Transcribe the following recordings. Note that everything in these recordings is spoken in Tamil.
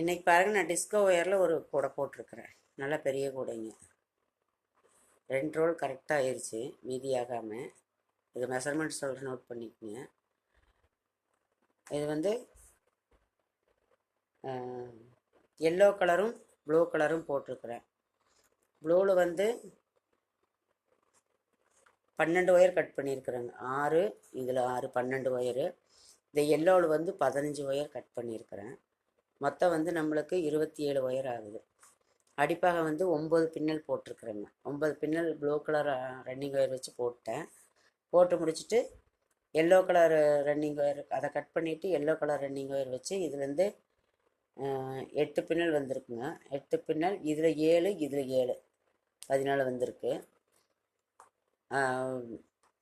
இன்றைக்கி பாருங்கள் நான் டிஸ்கோ ஒயரில் ஒரு கூடை போட்டிருக்கிறேன். நல்லா பெரிய கூடைங்க. ரெண்டு ரோல் கரெக்டாக ஆயிடுச்சு மீதி ஆகாமல் இது மெஷர்மெண்ட் சொல்கிற நோட் பண்ணிக்கோங்க. இது வந்து எல்லோ கலரும் ப்ளூ கலரும் போட்டிருக்கிறேன். ப்ளூவில் வந்து பன்னெண்டு ஒயர் கட் பண்ணியிருக்கிறேங்க ஆறு இதில் ஆறு பன்னெண்டு ஒயரு இந்த எல்லோவில் வந்து பதினஞ்சு ஒயர் கட் பண்ணியிருக்கிறேன் மொத்தம் வந்து நம்மளுக்கு இருபத்தி ஏழு ஒயர் ஆகுது. அடிப்பாக வந்து ஒம்பது பின்னல் போட்டிருக்குறேங்க. ஒம்பது பின்னல் ப்ளூ கலர் ரன்னிங் ஒயர் வச்சு போட்டேன். போட்டு முடிச்சுட்டு எல்லோ கலர் ரன்னிங் ஒயர் அதை கட் பண்ணிவிட்டு எல்லோ கலர் ரன்னிங் ஒயர் வச்சு இதுலேருந்து எட்டு பின்னல் வந்திருக்குங்க. எட்டு பின்னல் இதில் ஏழு இதில் ஏழு. பதினாலு வந்திருக்கு.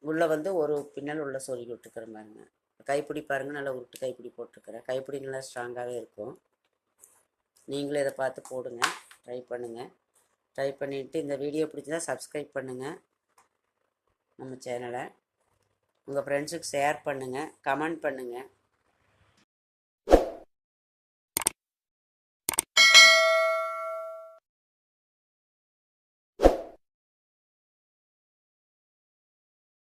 உள்ளே வந்து ஒரு பின்னல் உள்ளே சொல்லி விட்டுக்கிறேன் மாதிரிங்க கைப்பிடி பாருங்கள் நல்லா உருட்டு கைப்பிடி போட்டிருக்கிறேன். கைப்பிடி நல்லா ஸ்ட்ராங்காகவே இருக்கும். நீங்களும் இதை பார்த்து போடுங்க. ட்ரை பண்ணுங்கள் ட்ரை பண்ணிவிட்டு இந்த வீடியோ பிடிச்சதா சப்ஸ்கிரைப் பண்ணுங்கள் நம்ம சேனலை உங்கள் ஃப்ரெண்ட்ஸுக்கு ஷேர் பண்ணுங்கள் கமெண்ட் பண்ணுங்கள்